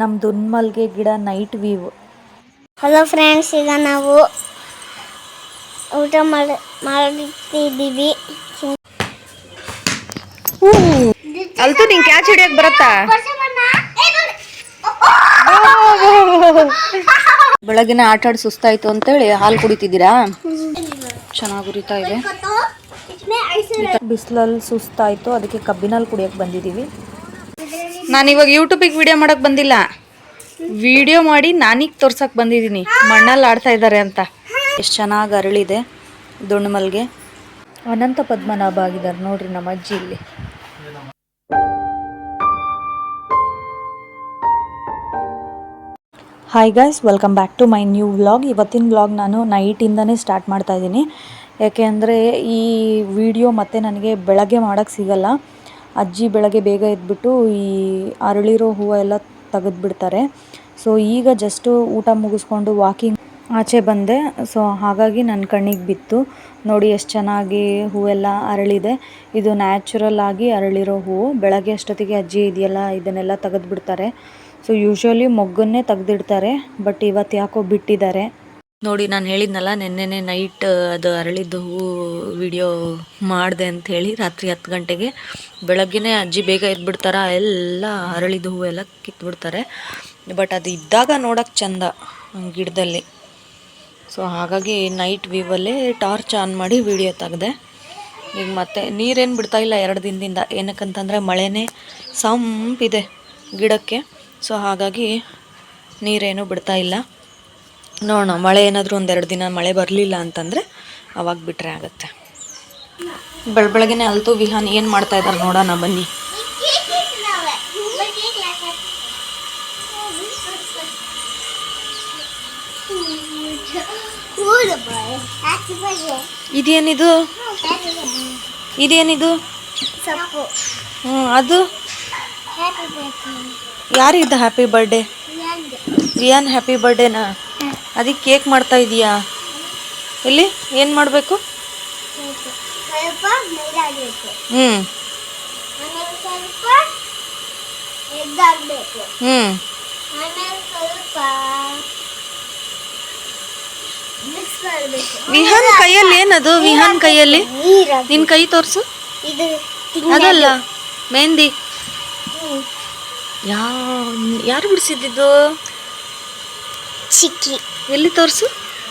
ನಮ್ಮ ದುನ್ಮಲ್ಗೆ ಗಿಡ night view hello friends ಈಗ ನಾವು ಊಟ ಮಾಡಿ ಮಾಡ್ತಿದ್ದೀವಿ ಅಲ್ತು ನಿಂಗೆ ಕ್ಯಾಚ್ ಹಿಡಿಯಕ್ ಬರತ್ತಾ? ಬೆಳಗಿನ ಆಟ ಆಡಿ ಸುಸ್ತಾಯ್ತು ಅಂತೇಳಿ ಹಾಲು ಕುಡಿತಿದ್ದೀರಾ? ಚೆನ್ನಾಗಿ ಉರಿತಾ ಇದೆ. ಬಿಸಿಲಲ್ಲಿ ಸುಸ್ತಾಯ್ತು ಅದಕ್ಕೆ ಕಬ್ಬಿನಲ್ಲಿ ಕುಡಿಯಕ್ಕೆ ಬಂದಿದ್ದೀವಿ. ನಾನು ಇವಾಗ ಯೂಟ್ಯೂಬಿಗೆ ವಿಡಿಯೋ ಮಾಡೋಕೆ ಬಂದಿಲ್ಲ. ವಿಡಿಯೋ ಮಾಡಿ ನಾನೀಗ ತೋರ್ಸಕ್ಕೆ ಬಂದಿದ್ದೀನಿ ಮಣ್ಣಲ್ಲಿ ಆಡ್ತಾ ಇದ್ದಾರೆ ಅಂತ. ಎಷ್ಟು ಚೆನ್ನಾಗಿ ಅರಳಿದೆ ದುಂಡುಮಲ್ಗೆ ಅನಂತ ಪದ್ಮನಾಭ ಆಗಿದ್ದಾರೆ ನೋಡ್ರಿ ನಮ್ಮ ಅಜ್ಜಿ ಇಲ್ಲಿ. Hi guys welcome back to my new vlog ಇವತ್ತಿನ ವ್ಲಾಗ್ ನಾನು ನೈಟಿಂದನೇ ಸ್ಟಾರ್ಟ್ ಮಾಡ್ತಾ ಇದ್ದೀನಿ. ಯಾಕೆ ಅಂದರೆ ಈ ವಿಡಿಯೋ ಮತ್ತೆ ನನಗೆ ಬೆಳಗ್ಗೆ ಮಾಡೋಕ್ಕೆ ಸಿಗಲ್ಲ. ಅಜ್ಜಿ ಬೆಳಗ್ಗೆ ಬೇಗ ಎದ್ದುಬಿಟ್ಟು ಈ ಅರಳಿರೋ ಹೂವು ಎಲ್ಲ ತೆಗೆದ್ಬಿಡ್ತಾರೆ. ಸೊ ಈಗ ಜಸ್ಟು ಊಟ ಮುಗಿಸ್ಕೊಂಡು ವಾಕಿಂಗ್ ಆಚೆ ಬಂದೆ. ಸೊ ಹಾಗಾಗಿ ನನ್ನ ಕಣ್ಣಿಗೆ ಬಿತ್ತು. ನೋಡಿ ಎಷ್ಟು ಚೆನ್ನಾಗಿ ಹೂವೆಲ್ಲ ಅರಳಿದೆ. ಇದು ನ್ಯಾಚುರಲ್ ಆಗಿ ಅರಳಿರೋ ಹೂವು. ಬೆಳಗ್ಗೆ ಅಷ್ಟೊತ್ತಿಗೆ ಅಜ್ಜಿ ಇದೆಯಲ್ಲ, ಇದನ್ನೆಲ್ಲ ತೆಗೆದ್ಬಿಡ್ತಾರೆ. ಸೊ ಯೂಶ್ವಲಿ ಮೊಗ್ಗನ್ನೇ ತೆಗೆದಿಡ್ತಾರೆ ಬಟ್ ಇವತ್ತು ಯಾಕೋ ಬಿಟ್ಟಿದ್ದಾರೆ. ನೋಡಿ, ನಾನು ಹೇಳಿದ್ನಲ್ಲ, ನಿನ್ನೆನೆ ನೈಟ್ ಅದು ಅರಳಿದ್ದು ಹೂವು ವಿಡಿಯೋ ಮಾಡಿದೆ ಅಂತ ಹೇಳಿ, ರಾತ್ರಿ ಹತ್ತು ಗಂಟೆಗೆ. ಬೆಳಗ್ಗೆನೇ ಅಜ್ಜಿ ಬೇಗ ಎದ್ಬಿಡ್ತಾರ, ಎಲ್ಲ ಅರಳಿದ ಹೂವೆಲ್ಲ ಕಿತ್ಬಿಡ್ತಾರೆ. ಬಟ್ ಅದು ಇದ್ದಾಗ ನೋಡೋಕ್ಕೆ ಚಂದ ಗಿಡದಲ್ಲಿ. ಸೊ ಹಾಗಾಗಿ ನೈಟ್ ವ್ಯೂವಲ್ಲೇ ಟಾರ್ಚ್ ಆನ್ ಮಾಡಿ ವಿಡಿಯೋ ತೆಗೆದೆ. ಈಗ ಮತ್ತೆ ನೀರೇನು ಬಿಡ್ತಾ ಇಲ್ಲ ಎರಡು ದಿನದಿಂದ. ಏನಕ್ಕಂತಂದರೆ ಮಳೆನೇ ಸಂಪಿದೆ ಗಿಡಕ್ಕೆ. ಸೊ ಹಾಗಾಗಿ ನೀರೇನು ಬಿಡ್ತಾ ಇಲ್ಲ. ನೋಡೋಣ ಮಳೆ ಏನಾದರೂ ಒಂದೆರಡು ದಿನ ಮಳೆ ಬರಲಿಲ್ಲ ಅಂತಂದರೆ ಅವಾಗ ಬಿಟ್ಟರೆ ಆಗುತ್ತೆ. ಬೆಳ ಬೆಳಗ್ಗೆನೆ ಅಲ್ತು ವಿಹಾನ್ ಏನು ಮಾಡ್ತಾ ಇದ್ದಾರೆ ನೋಡೋಣ ಬನ್ನಿ. ಇದೇನಿದು? ಇದೇನಿದು? ಹ್ಞೂ ಅದು? ಯಾರಿದ್ದ ಹ್ಯಾಪಿ ಬರ್ಡೇ ರಿಯಾನ್ ಹ್ಯಾಪಿ ಬರ್ಡೇನಾ ಅದಕ್ಕೆ ಕೇಕ್ ಮಾಡ್ತಾ ಇದೀಯಾ? ಇಲ್ಲಿ ಏನು ಮಾಡಬೇಕು? ಹ್ಞೂ ಹ್ಞೂ ವಿಹಾನ್ ಕೈಯಲ್ಲಿ ಏನದು? ವಿಹಾನ್ ಕೈಯಲ್ಲಿ? ನಿನ್ ನಿನ್ನ ಕೈ ತೋರಿಸು. ಅದಲ್ಲ ಮೆಹಂದಿ. ಯಾವ ಯಾರು ಬಿಡಿಸಿದ್ದು ಚಿಕ್ಕಿ. ಎಲ್ಲಿ ತೋರಿಸು?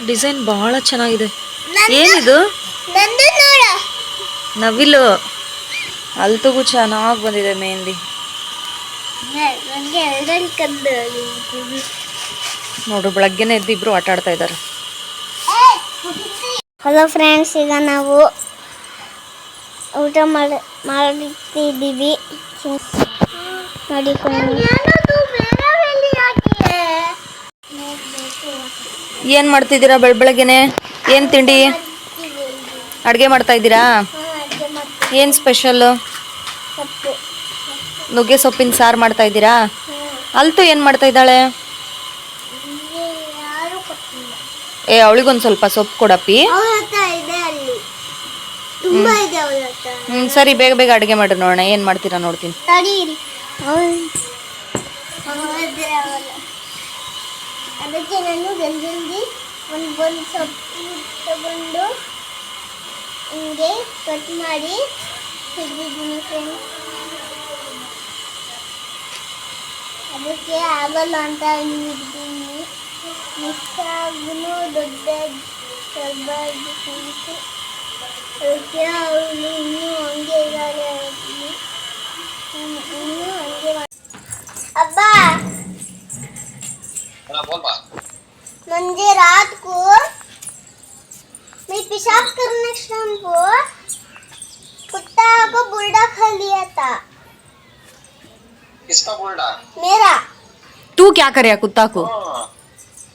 ಡಿಸೈನ್ ಬಹಳ ಚೆನ್ನಾಗಿದೆ. ಏನಿದು? ನಂದು ನೋಡ. ನವಿಲು. ಅಲ್ತಗೂ ಚೆನ್ನಾಗಿ ಬಂದಿದೆ ಮೆಹಂದಿ. ನೋಡು ಬೆಳಗ್ಗೆನೆ ಎದ್ದು ಇಬ್ರು ಆಟ ಆಡ್ತಾ ಇದ್ದಾರೆ ಹಲೋ ಫ್ರೆಂಡ್ಸ್ ಈಗ ನಾವು ಊಟ ಮಾಡಿ ಮಾಡಿದ್ದೀವಿ ಮಾಡಿಕೊಂಡು ಏನು ಮಾಡ್ತಿದ್ದೀರಾ ಬೆಳ, ಬೆಳಗ್ಗೆನೆ? ಏನು ತಿಂಡಿ? ಅಡುಗೆ ಮಾಡ್ತಾ ಇದ್ದೀರಾ? ಏನು ಸ್ಪೆಷಲ್ಲು? ನುಗ್ಗೆ ಸೊಪ್ಪಿನ ಸಾರು ಮಾಡ್ತಾ ಇದ್ದೀರಾ? ಅಲ್ತು ಏನು ಮಾಡ್ತಾ ಇದ್ದಾಳೆ? ಏ, ಅವಳಿಗೊಂದು ಸ್ವಲ್ಪ ಸೊಪ್ಪು ಕೊಡಪ್ಪಿ. ಹ್ಞೂ ಸರಿ, ಬೇಗ ಬೇಗ ಅಡುಗೆ ಮಾಡಿ ನೋಡೋಣ. ಏನು ಮಾಡ್ತೀರಾ ನೋಡ್ತೀನಿ. ಅದಕ್ಕೆ ನಾನು ಜಲ್ದಿ ಒಂದು ಒಂದು ಸೊಪ್ಪು ತಗೊಂಡು ಹಿಂಗೆ ಕಟ್ ಮಾಡಿ ತೆಗೆದಿದ್ದೀನಿ ಫ್ರೆಂಡ್ಸ್ ಅದಕ್ಕೆ ಆಗಲ್ಲ ಅಂತ ಅಂದಿದ್ದೀನಿ ಮಿಕ್ಸಾಗೂ ದೊಡ್ಡ ದೊಡ್ಡದಾಗಿ ಕುಳಿತು ಅದಕ್ಕೆ ಅವಳು ಇನ್ನೂ ಹಂಗೆ ಇದ್ದಾಳೆ ಇನ್ನೂ ಹಂಗೆ ಅಬ್ಬಾ! म्हणजे रात को मैं पेशाब करने शाम को कुत्ता को बुलडा खा लिया था किसका बुलडा मेरा तू क्या करे कुत्ता को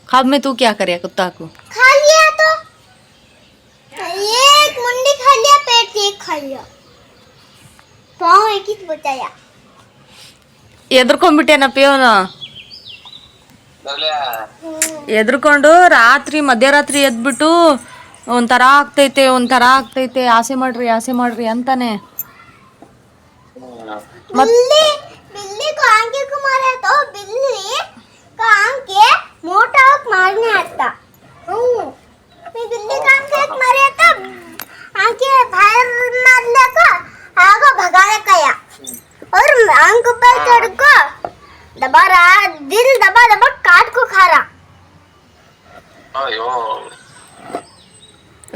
खाब में तू क्या करे कुत्ता को खा लिया तो एक मुंडी खा लिया पेट एक खा लिया पाँव एक ही बचाया ಎದ್ರಕೊಂಡ್ಬಿಟ್ಟೇನಪ್ಪ ಇವನು ಎದ್ರುಕೊಂಡು ರಾತ್ರಿ ಮಧ್ಯರಾತ್ರಿ ಎದ್ಬಿಟ್ಟು ಒಂಥರ ಆಗ್ತೈತೆ ಒಂಥರ ಆಗ್ತೈತೆ ಆಸೆ ಮಾಡ್ರಿ ಆಸೆ ಮಾಡ್ರಿ ಅಂತಾನೆ. ಕಾಂಕೆ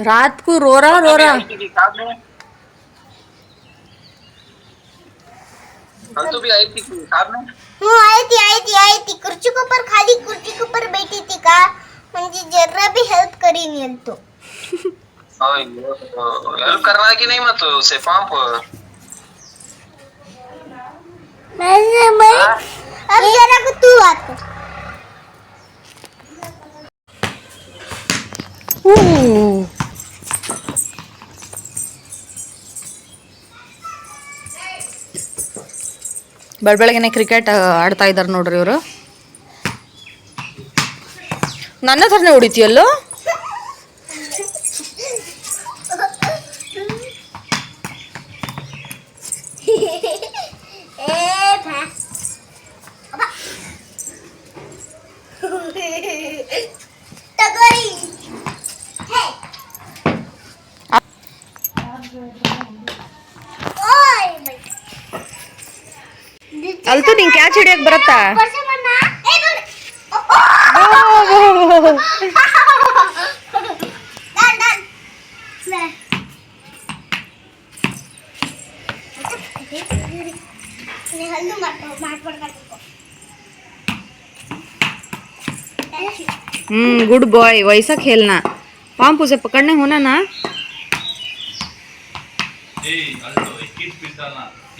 रात को रो रहा रो रहा आई थी साथ में कल तो भी आई थी साथ में। हूँ आई थी आई थी आई थी। खुर्ची के ऊपर खाली खुर्ची के ऊपर बैठी थी का? म्हणजे जरा भी हेल्प करी नहीं तो। अयो हेल्प करना है कि नहीं मत उसे पंप मैं मैं अब जरा को तू बात कर। ಬೆಳ ಬೆಳಗ್ಗೆನೆ ಕ್ರಿಕೆಟ್ ಆಡ್ತಾ ಇದ್ದಾರೆ ನೋಡ್ರಿ ಇವರು. ನನ್ನ ಥರನೇ ಹೊಡಿತೀಯಲ್ಲೋ? पड़ का हम्म गुड बॉय वैसा खेलना। पाम उसे पकड़ने होना ना। ए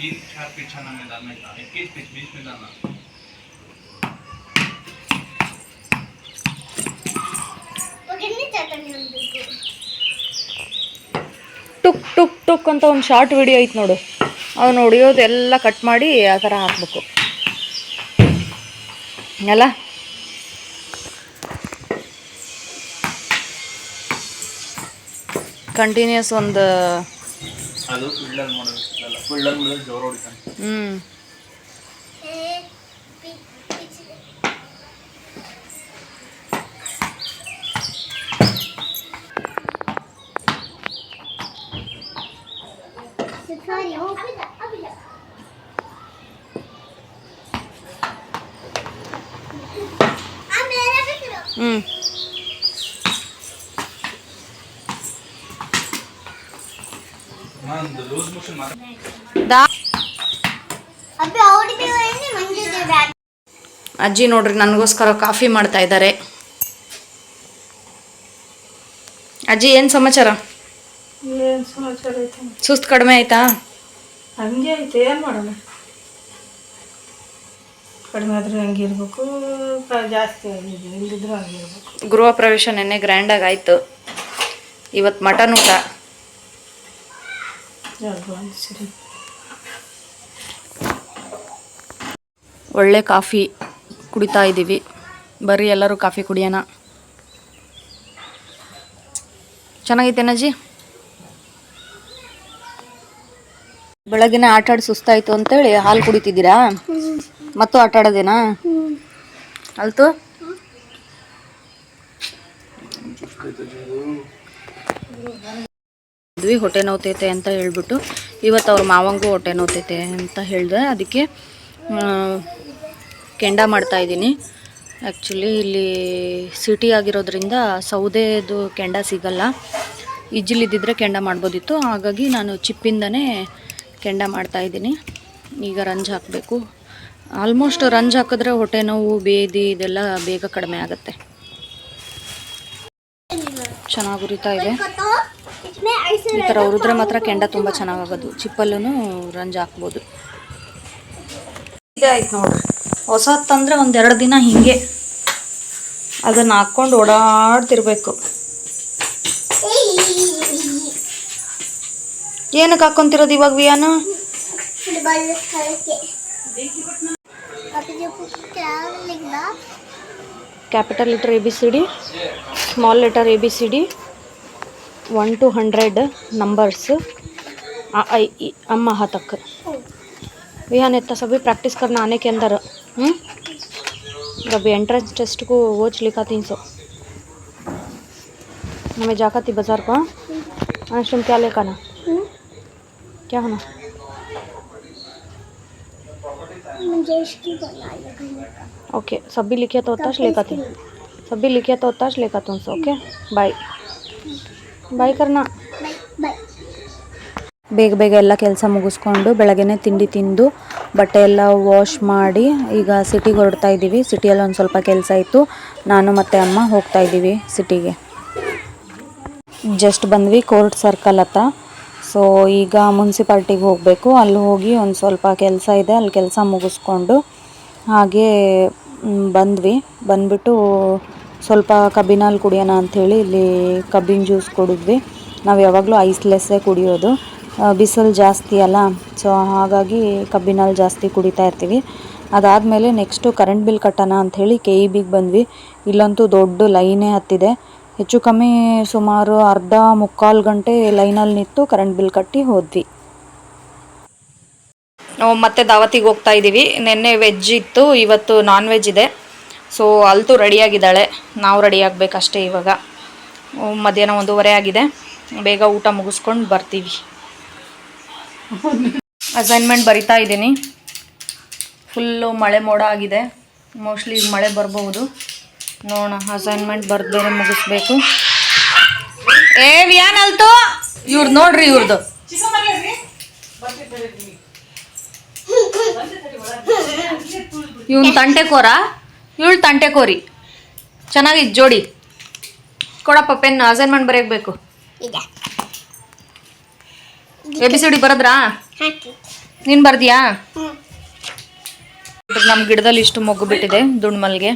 अल्टो इक्कीस पीस डालना तीन चार पीस छाना में डालना था इक्कीस पीस बीस में डालना वो कितनी चटनी हम बिल्कुल ಟುಕ್ ಟುಕ್ ಟುಕ್ ಅಂತ ಒಂದು ಶಾರ್ಟ್ ವಿಡಿಯೋ ಐತೆ ನೋಡು ಅವ್ನು ಹೊಡಿಯೋದೆಲ್ಲ ಕಟ್ ಮಾಡಿ ಆ ಥರ ಹಾಕ್ಬೇಕು ಅಲ್ಲ ಕಂಟಿನ್ಯೂಸ್ ಒಂದು ಅದು ಫೀಲ್ಡರ್ വെള്ളം ചോറ് കൊടുക്കാൻ Mm. ಅಜ್ಜಿ ನೋಡ್ರಿ ನನಗೋಸ್ಕರ ಕಾಫಿ ಮಾಡ್ತಾ ಇದ್ದಾರೆ ಅಜ್ಜಿ ಏನು ಸಮಾಚಾರ? ಸುಸ್ತು ಕಡಿಮೆ ಆಯ್ತಾ? ಹಂಗೆ ಐತೆ ಏನು ಮಾಡೋಣ? ಕಡಿಮೆ ಆದ್ರೆ ಹಂಗೆ ಇರಬೇಕು ಜಾಸ್ತಿ ಆಗಿದೆ ಇಲ್ಲದಿದ್ರು ಹಂಗೆ ಇರಬೇಕು. ಗೃಹ ಪ್ರವೇಶ ನೆನ್ನೆ ಗ್ರ್ಯಾಂಡಾಗಿ ಆಯಿತು. ಇವತ್ತು ಮಟನ್ ಊಟ. ಸರಿ. ಒಳ್ಳೆ ಕಾಫಿ. ಕುಡಿತಾ ಇದ್ದೀವಿ. ಬರ್ರಿ ಎಲ್ಲರೂ ಕಾಫಿ ಕುಡಿಯೋಣ. ಚೆನ್ನಾಗೈತೇನಜ್ಜಿ ಬೆಳಗ್ಗೆನೆ ಆಟ ಆಡಿ ಸುಸ್ತಾಯ್ತು ಅಂತೇಳಿ ಹಾಲು ಕುಡಿತಿದ್ದೀರಾ? ಮತ್ತು ಆಟ ಆಡೋದೇನಾ? ಅಲ್ತು? ಹೊಟ್ಟೆ ನೋವ್ತೈತೆ ಅಂತ ಹೇಳ್ಬಿಟ್ಟು ಇವತ್ತು ಅವ್ರ ಮಾವಂಗೂ ಹೊಟ್ಟೆ ನೋವ್ತೈತೆ ಅಂತ ಹೇಳಿದೆ. ಅದಕ್ಕೆ ಕೆಂಡ ಮಾಡ್ತಾ ಇದ್ದೀನಿ. ಆ್ಯಕ್ಚುಲಿ ಇಲ್ಲಿ ಸಿಟಿ ಆಗಿರೋದ್ರಿಂದ ಸೌದೆದು ಕೆಂಡ ಸಿಗಲ್ಲ. ಇಜ್ಜಿಲಿದ್ದಿದ್ರೆ ಕೆಂಡ ಮಾಡ್ಬೋದಿತ್ತು. ಹಾಗಾಗಿ ನಾನು ಚಿಪ್ಪಿಂದನೇ ಕೆಂಡ ಮಾಡ್ತಾಯಿದ್ದೀನಿ ಈಗ ರಂಜ್ ಹಾಕಬೇಕು. ಆಲ್ಮೋಸ್ಟ್ ರಂಜ್ ಹಾಕಿದ್ರೆ ಹೊಟ್ಟೆ ನೋವು, ಬೇದಿ ಇದೆಲ್ಲ ಬೇಗ ಕಡಿಮೆ ಆಗುತ್ತೆ. ಚೆನ್ನಾಗಿ ಉರಿತಾ ಇದೆ. ಈ ಥರ ಉರಿದ್ರೆ ಮಾತ್ರ ಕೆಂಡ ತುಂಬ ಚೆನ್ನಾಗಾಗೋದು ಚಿಪ್ಪಲ್ಲೂ ರಂಜ್ ಹಾಕ್ಬೋದು. ಆಯ್ತು ನೋಡ್ರಿ. ಹೊಸತ್ತಂದ್ರೆ ಒಂದೆರಡು ದಿನ ಹೀಗೆ ಅದನ್ನು ಹಾಕ್ಕೊಂಡು ಓಡಾಡ್ತಿರ್ಬೇಕು. ಏನಕ್ಕೆ ಹಾಕೊಂತಿರೋದು ಇವಾಗ ವಿಯಾನು? Capital letter A B C D small letter A B C D one to hundred numbers ಅಮ್ಮ ಹತಕ್ಕ. विहान इतना सभी प्रैक्टिस करना आने के अंदर अभी एंट्रेंस टेस्ट को वो लिखा तीन सौ। हमें जाकर थी बाज़ार को अंश क्या लेकर ना क्या होना? ओके सभी लिखे तो होता लेकर थी। सभी लिखे तो होता लेकर तुमसे ओके बाय बाय करना। ಬೇಗ ಬೇಗ ಎಲ್ಲ ಕೆಲಸ ಮುಗಿಸ್ಕೊಂಡು ಬೆಳಗ್ಗೆನೆ ತಿಂಡಿ ತಿಂದು ಬಟ್ಟೆ ಎಲ್ಲ ವಾಶ್ ಮಾಡಿ ಈಗ ಸಿಟಿಗೆ ಹೊರಡ್ತಾ ಇದ್ದೀವಿ. ಸಿಟಿಯಲ್ಲಿ ಒಂದು ಸ್ವಲ್ಪ ಕೆಲಸ ಇತ್ತು. ನಾನು ಮತ್ತು ಅಮ್ಮ ಹೋಗ್ತಾ ಇದ್ದೀವಿ ಸಿಟಿಗೆ ಜಸ್ಟ್ ಬಂದ್ವಿ ಕೋರ್ಟ್ ಸರ್ಕಲ್ ಹತ್ರ. ಸೊ ಈಗ ಮುನ್ಸಿಪಾಲ್ಟಿಗೆ ಹೋಗಬೇಕು. ಅಲ್ಲಿ ಹೋಗಿ ಒಂದು ಸ್ವಲ್ಪ ಕೆಲಸ ಇದೆ. ಅಲ್ಲಿ ಕೆಲಸ ಮುಗಿಸ್ಕೊಂಡು ಹಾಗೆ ಬಂದ್ವಿ. ಬಂದ್ಬಿಟ್ಟು ಸ್ವಲ್ಪ ಕಬ್ಬಿನಲ್ಲಿ ಕುಡಿಯೋಣ ಅಂಥೇಳಿ ಇಲ್ಲಿ ಕಬ್ಬಿನ ಜ್ಯೂಸ್ ಕುಡಿದ್ವಿ. ನಾವು ಯಾವಾಗಲೂ ಐಸ್ಲೆಸ್ಸೇ ಕುಡಿಯೋದು. ಬಿಸಿಲು ಜಾಸ್ತಿ ಅಲ್ಲ. ಸೊ ಹಾಗಾಗಿ ಕಬ್ಬಿನಲ್ಲಿ ಜಾಸ್ತಿ ಕುಡಿತಾ ಇರ್ತೀವಿ. ಅದಾದಮೇಲೆ ನೆಕ್ಸ್ಟು ಕರೆಂಟ್ ಬಿಲ್ ಕಟ್ಟೋಣ ಅಂಥೇಳಿ ಕೆ ಇ ಬಿಗೆ ಬಂದ್ವಿ. ಇಲ್ಲಂತೂ ದೊಡ್ಡ ಲೈನೇ ಹತ್ತಿದೆ. ಹೆಚ್ಚು ಕಮ್ಮಿ ಸುಮಾರು ಅರ್ಧ ಮುಕ್ಕಾಲು ಗಂಟೆ ಲೈನಲ್ಲಿ ನಿಂತು ಕರೆಂಟ್ ಬಿಲ್ ಕಟ್ಟಿ ಹೋದ್ವಿ. ನಾವು ಮತ್ತೆ ದಾವತಿಗೆ ಹೋಗ್ತಾ ಇದ್ದೀವಿ ನಿನ್ನೆ ವೆಜ್ ಇತ್ತು, ಇವತ್ತು ನಾನ್ ವೆಜ್ ಇದೆ. ಸೊ ಅಲ್ತು ರೆಡಿಯಾಗಿದ್ದಾಳೆ. ನಾವು ರೆಡಿ ಆಗಬೇಕಷ್ಟೇ ಇವಾಗ. ಮಧ್ಯಾಹ್ನ ಒಂದೂವರೆ ಆಗಿದೆ. ಬೇಗ ಊಟ ಮುಗಿಸ್ಕೊಂಡು ಬರ್ತೀವಿ. ಅಸೈನ್ಮೆಂಟ್ ಬರಿತಾ ಇದ್ದೀನಿ. ಫುಲ್ಲು ಮಳೆ ಮೋಡ ಆಗಿದೆ. ಮೋಸ್ಟ್ಲಿ ಮಳೆ ಬರಬಹುದು. ನೋಡೋಣ ಅಸೈನ್ಮೆಂಟ್ ಬರ್ದೇ ಬೇರೆ ಮುಗಿಸ್ಬೇಕು. ಏ ಅಲ್ತು! ಇವ್ರದ್ದು ನೋಡ್ರಿ ಇವ್ರದ್ದು ಇವನ್ ತಂಟೆಕೋರ? ಇವಳು ತಂಟೆಕೋರಿ. ಚೆನ್ನಾಗಿ ಜೋಡಿ. ಕೊಡಪ್ಪ, ಪೆನ್ ಅಸೈನ್ಮೆಂಟ್ ಬರೆಯಬೇಕು ಎ ಬಿ ಸಿ ಡಿ ಬರದ್ರಾ? ನೀನು ಬರ್ದಿಯಾ? ನಮ್ ಗಿಡದಲ್ಲಿ ಇಷ್ಟು ಮೊಗ್ಗು ಬಿಟ್ಟಿದೆ ದುಂಡ್ಮಲ್ಗೆ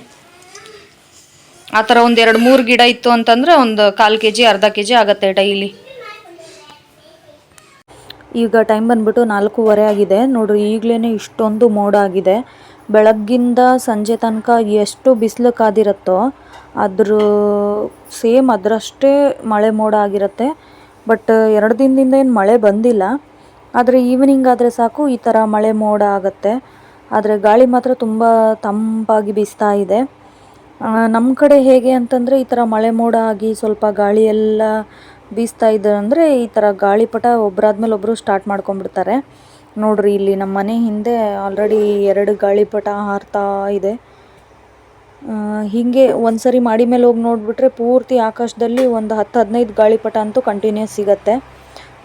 ಆ ಒಂದು ಮೂರ್ ಮೂರು ಗಿಡ ಇತ್ತು ಅಂತಂದ್ರೆ ಒಂದು ಕಾಲ್ ಕೆಜಿ, ಅರ್ಧ ಕೆಜಿ ಆಗತ್ತೆ ಆಗುತ್ತೆ ಡೈಲಿ. ಈಗ ಟೈಮ್ ಬಂದ್ಬಿಟ್ಟು ನಾಲ್ಕೂವರೆ ಆಗಿದೆ. ನೋಡ್ರಿ ಈಗಲೇ ಇಷ್ಟೊಂದು ಮೋಡ ಆಗಿದೆ. ಬೆಳಗ್ಗಿಂದ ಸಂಜೆ ತನಕ ಎಷ್ಟು ಬಿಸಿಲು ಕಾದಿರುತ್ತೋ, ಅದ್ರ ಸೇಮ್ ಅದರಷ್ಟೇ ಮಳೆ ಮೋಡ ಆಗಿರುತ್ತೆ. ಬಟ್ ಎರಡು ದಿನದಿಂದ ಏನು ಮಳೆ ಬಂದಿಲ್ಲ. ಆದರೆ ಈವ್ನಿಂಗ್ ಆದರೆ ಸಾಕು, ಈ ಥರ ಮಳೆ ಮೋಡ ಆಗುತ್ತೆ. ಆದರೆ ಗಾಳಿ ಮಾತ್ರ ತುಂಬ ತಂಪಾಗಿ ಬೀಸ್ತಾ ಇದೆ. ನಮ್ಮ ಕಡೆ ಹೇಗೆ ಅಂತಂದರೆ ಈ ಥರ ಮಳೆ ಮೋಡ ಆಗಿ ಸ್ವಲ್ಪ ಗಾಳಿ ಎಲ್ಲ ಬೀಸ್ತಾ ಅಂದರೆ ಈ ಥರ ಗಾಳಿಪಟ ಒಬ್ಬರಾದ್ಮೇಲೆ ಒಬ್ಬರು ಸ್ಟಾರ್ಟ್ ಮಾಡ್ಕೊಂಡ್ಬಿಡ್ತಾರೆ. ನೋಡ್ರಿ ಇಲ್ಲಿ ನಮ್ಮ ಮನೆ ಹಿಂದೆ ಆಲ್ರೆಡಿ ಎರಡು ಗಾಳಿಪಟ ಹಾರ್ತಾ ಇದೆ. ಹೀಗೆ ಒಂದ್ಸರಿ ಮಾಡಿ ಮೇಲೆ ಹೋಗಿ ನೋಡಿಬಿಟ್ರೆ ಪೂರ್ತಿ ಆಕಾಶದಲ್ಲಿ ಒಂದು ಹತ್ತು ಹದಿನೈದು ಗಾಳಿಪಟ ಅಂತೂ ಕಂಟಿನ್ಯೂಸ್ ಸಿಗತ್ತೆ.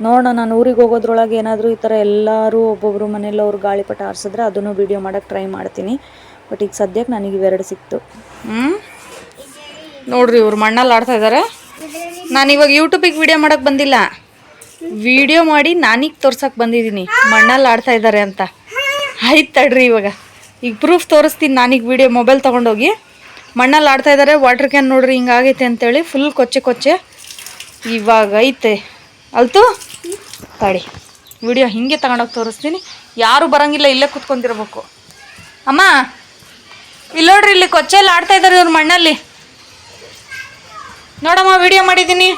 ನೋಡೋಣ, ನಾನು ಊರಿಗೆ ಹೋಗೋದ್ರೊಳಗೆ ಏನಾದರೂ ಈ ಥರ ಎಲ್ಲರೂ ಒಬ್ಬೊಬ್ಬರು ಮನೆಯಲ್ಲಿ ಅವ್ರು ಗಾಳಿಪಟ ಆರಿಸಿದ್ರೆ ಅದನ್ನು ವೀಡಿಯೋ ಮಾಡೋಕ್ಕೆ ಟ್ರೈ ಮಾಡ್ತೀನಿ. ಬಟ್ ಈಗ ಸದ್ಯಕ್ಕೆ ನನಗೆ ಇವೆರಡು ಸಿಕ್ತು. ನೋಡ್ರಿ, ಇವ್ರು ಮಣ್ಣಲ್ಲಿ ಆಡ್ತಾ ಇದ್ದಾರೆ ನಾನು ಇವಾಗ ಯೂಟ್ಯೂಬಿಗೆ ವಿಡಿಯೋ ಮಾಡೋಕ್ಕೆ ಬಂದಿಲ್ಲ. ವಿಡಿಯೋ ಮಾಡಿ ನಾನೀಗ ತೋರ್ಸಕ್ಕೆ ಬಂದಿದ್ದೀನಿ. ಮಣ್ಣಲ್ಲಿ ಆಡ್ತಾ ಇದ್ದಾರೆ ಅಂತ. ಆಯ್ತು ತಡ್ರಿ ಇವಾಗ. ಈಗ ಪ್ರೂಫ್ ತೋರಿಸ್ತೀನಿ ನಾನೀಗ ವಿಡಿಯೋ ಮೊಬೈಲ್ ತೊಗೊಂಡೋಗಿ. ಮಣ್ಣಲ್ಲಿ ಆಡ್ತಾ ಇದ್ದಾರೆ ವಾಟರ್ ಕ್ಯಾನ್ ನೋಡ್ರಿ ಹಿಂಗಾಗೈತೆ ಅಂತೇಳಿ ಫುಲ್ ಕೊಚ್ಚೆ ಕೊಚ್ಚೆ ಇವಾಗ ಐತೆ. ಅಲ್ತು? ತಡಿ ವಿಡಿಯೋ ಹಿಂಗೆ ತಗೊಂಡೋಗಿ ತೋರಿಸ್ತೀನಿ. ಯಾರು ಬರಂಗಿಲ್ಲ, ಇಲ್ಲೇ ಕುತ್ಕೊಂತಿರ್ಬೇಕು ಅಮ್ಮ ಇಲ್ಲಿ ನೋಡ್ರಿ, ಇಲ್ಲಿ ಕೊಚ್ಚೆಲಿ ಆಡ್ತಾ ಇದ್ದಾರೆ ಇವ್ರು ಮಣ್ಣಲ್ಲಿ. ನೋಡಮ್ಮ ವಿಡಿಯೋ ಮಾಡಿದ್ದೀನಿ.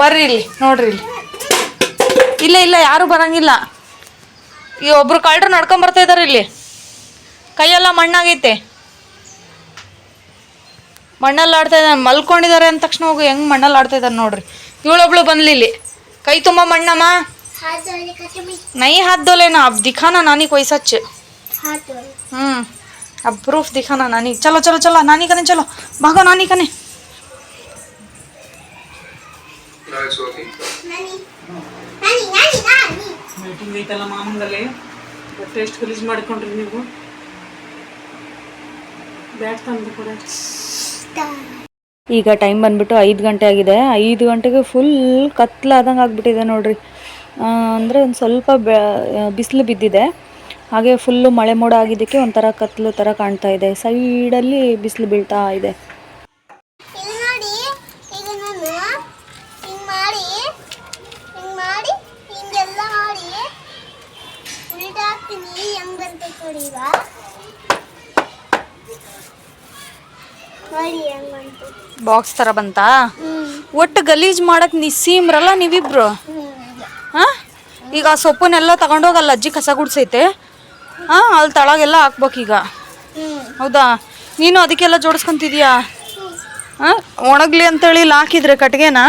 ಬರ್ರಿ ಇಲ್ಲಿ, ನೋಡ್ರಿ ಇಲ್ಲಿ. ಇಲ್ಲ ಇಲ್ಲ, ಯಾರು ಬರಂಗಿಲ್ಲ. ಈ ಒಬ್ರು ಕಳ್ಳರು ನಡ್ಕೊಂಬರ್ತಾ ಬರ್ತಾ ಇದಾರೆ ಇಲ್ಲಿ. ಕೈಯೆಲ್ಲ ಮಣ್ಣಾಗೈತೆ. ಮಣ್ಣಲ್ಲಿ ಆಡ್ತಾ ಇದ್ದಾನೆ. ಮಲ್ಕೊಂಡಿದ್ದಾರೆ ಅಂದ ತಕ್ಷಣ ಹೋಗಿ, ಹೆಂಗ್ ಮಣ್ಣಲ್ಲಿ ಆಡ್ತಾ ಇದ್ದಾನೆ ನೋಡ್ರಿ. ಇವಳೊಬ್ಳು ಬಂದ್ಲಿಲ್ಲಿ ಕೈ ತುಂಬಾ ಮಣ್ಣಮ್ಮ? ನೈ ಹಾದ್ದೋಲೇನ ದಿಖಾನ ಅಬ್ ವಯಸ್ಸಚ್ಚ ನಾನಿ ಅಪ್ರೂಫ್ ದಿಖಾನ ಹ್ಞೂ ಪ್ರೂಫ್ ನಾನಿ ಚಲೋ ಚಲೋ ಚಲೋ ನಾನಿ ಕನೆ ಚಲೋ. ಬಾಗೋ ನಾನಿ ಕನೆ ಮಾಮಂಗಲ್ಲೇ? ಬಟ್ಟೆ ಎಷ್ಟು ಗಲೀಜು ಮಾಡ್ಕೊಂಡ್ರಿ ನೀವು? ಬ್ಯಾಟ್ ತಂದು ಕೂಡ ಈಗ ಟೈಮ್ ಬಂದ್ಬಿಟ್ಟು ಐದು ಗಂಟೆ ಆಗಿದೆ. ಐದು ಗಂಟೆಗೆ ಫುಲ್ ಕತ್ಲಾದಂಗೆ ಆಗಿಬಿಟ್ಟಿದೆ ನೋಡ್ರಿ. ಅಂದರೆ ಒಂದು ಸ್ವಲ್ಪ ಬೆ ಬಿಸಿಲು ಬಿದ್ದಿದೆ. ಹಾಗೆ ಫುಲ್ಲು ಮಳೆ ಮೋಡ ಆಗಿದ್ದಕ್ಕೆ ಒಂಥರ ಕತ್ಲು ಥರ ಕಾಣ್ತಾ ಇದೆ. ಸೈಡಲ್ಲಿ ಬಿಸಿಲು ಬೀಳ್ತಾ ಇದೆ. ಇಲ್ಲಿ ನೋಡಿ ಈಗ ನಾನು ಹಿಂಗ್ ಮಾಡಿ ಬಾಕ್ಸ್ ಥರ ಬಂತಾ? ಒಟ್ಟು ಗಲೀಜು ಮಾಡಕ್ಕೆ ನಿಸ್ಸೀಮ್ರಲ್ಲ ನೀವಿಬ್ರು? ಹಾಂ? ಈಗ ಆ ಸೊಪ್ಪನ್ನೆಲ್ಲ ತಗೊಂಡೋಗಿ ಅಲ್ಲಿ ಅಜ್ಜಿ ಕಸ ಗುಡ್ಸೈತೆ. ಹಾಂ ಅಲ್ಲಿ ತಳಗೆಲ್ಲ ಹಾಕ್ಬೇಕು ಈಗ ಹೌದಾ? ನೀನು ಅದಕ್ಕೆಲ್ಲ ಜೋಡಿಸ್ಕೊಂತಿದ್ಯಾ? ಹಾಂ? ಒಣಗ್ಲಿ ಅಂತೇಳಿ ಇಲ್ಲಿ ಹಾಕಿದ್ರೆ ಕಟ್ಗೆನ?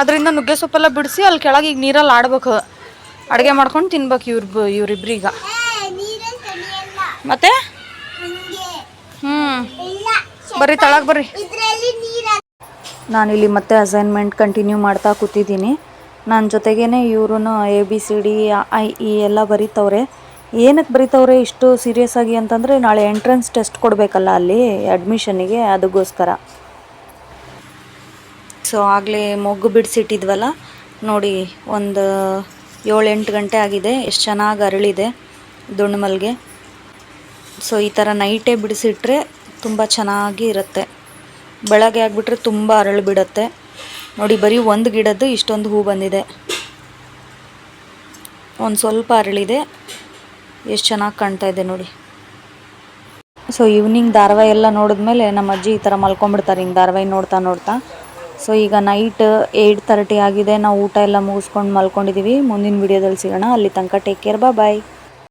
ಅದರಿಂದ ನುಗ್ಗೆ ಸೊಪ್ಪೆಲ್ಲ ಬಿಡಿಸಿ ಅಲ್ಲಿ ಕೆಳಗೆ ಈಗ ನೀರಲ್ಲಿ ಆಡ್ಬೇಕು. ಅಡುಗೆ ಮಾಡ್ಕೊಂಡು ತಿನ್ಬೇಕು ಇವ್ರ ಇವ್ರಿಬ್ರೀಗ. ಮತ್ತೆ? ಇಲ್ಲ ಬರ್ರಿ ತಳಗ್ ಬರ್ರಿ. ನಾನು ಇಲ್ಲಿ ನಾನಿಲ್ಲಿ ಮತ್ತೆ ಅಸೈನ್ಮೆಂಟ್ ಕಂಟಿನ್ಯೂ ಮಾಡ್ತಾ ಕೂತಿದ್ದೀನಿ. ನನ್ನ ಜೊತೆಗೇನೆ ಇವ್ರೂ A B C D I E ಎಲ್ಲ ಬರೀತವ್ರೆ. ಏನಕ್ಕೆ ಬರೀತವ್ರೆ ಇಷ್ಟು ಸೀರಿಯಸ್ ಆಗಿ ಅಂತಂದರೆ ನಾಳೆ ಎಂಟ್ರೆನ್ಸ್ ಟೆಸ್ಟ್ ಕೊಡಬೇಕಲ್ಲ ಅಲ್ಲಿ ಅಡ್ಮಿಷನ್ನಿಗೆ ಅದಕ್ಕೋಸ್ಕರ ಸೊ ಆಗಲೇ ಮೊಗ್ಗು ಬಿಡಿಸಿಟ್ಟಿದ್ವಲ್ಲ? ನೋಡಿ ಒಂದು ಏಳೆಂಟು ಗಂಟೆ ಆಗಿದೆ. ಎಷ್ಟು ಚೆನ್ನಾಗಿ ಅರಳಿದೆ ದುಂಡು ಮಲ್ಲಿಗೆ ಸೊ ಈ ಥರ ನೈಟೇ ಬಿಡಿಸಿಟ್ರೆ ತುಂಬ ಚೆನ್ನಾಗಿ ಇರುತ್ತೆ. ಬೆಳಗ್ಗೆ ಆಗಿಬಿಟ್ರೆ ತುಂಬ ಅರಳು ಬಿಡುತ್ತೆ. ನೋಡಿ, ಬರೀ ಒಂದು ಗಿಡದ್ದು ಇಷ್ಟೊಂದು ಹೂ ಬಂದಿದೆ. ಒಂದು ಸ್ವಲ್ಪ ಅರಳಿದೆ. ಎಷ್ಟು ಚೆನ್ನಾಗಿ ಕಾಣ್ತಾ ಇದೆ ನೋಡಿ. ಸೊ ಈವ್ನಿಂಗ್ ಧಾರಾವಾಹಿ ಎಲ್ಲ ನೋಡಿದ್ಮೇಲೆ ನಮ್ಮ ಅಜ್ಜಿ ಈ ಥರ ಮಲ್ಕೊಂಡ್ಬಿಡ್ತಾರೆ. ಹಿಂಗೆ ಧಾರವಾಹಿ ನೋಡ್ತಾ ನೋಡ್ತಾ. ಸೊ ಈಗ ನೈಟ್ ಏಯ್ಟ್ ತರ್ಟಿ ಆಗಿದೆ. ನಾವು ಊಟ ಎಲ್ಲ ಮುಗಿಸ್ಕೊಂಡು ಮಲ್ಕೊಂಡಿದ್ದೀವಿ ಮುಂದಿನ ವೀಡಿಯೋದಲ್ಲಿ ಸಿಗೋಣ. ಅಲ್ಲಿ ತನಕ ಟೇಕ್ ಕೇರ್ ಬಾ ಬಾಯ್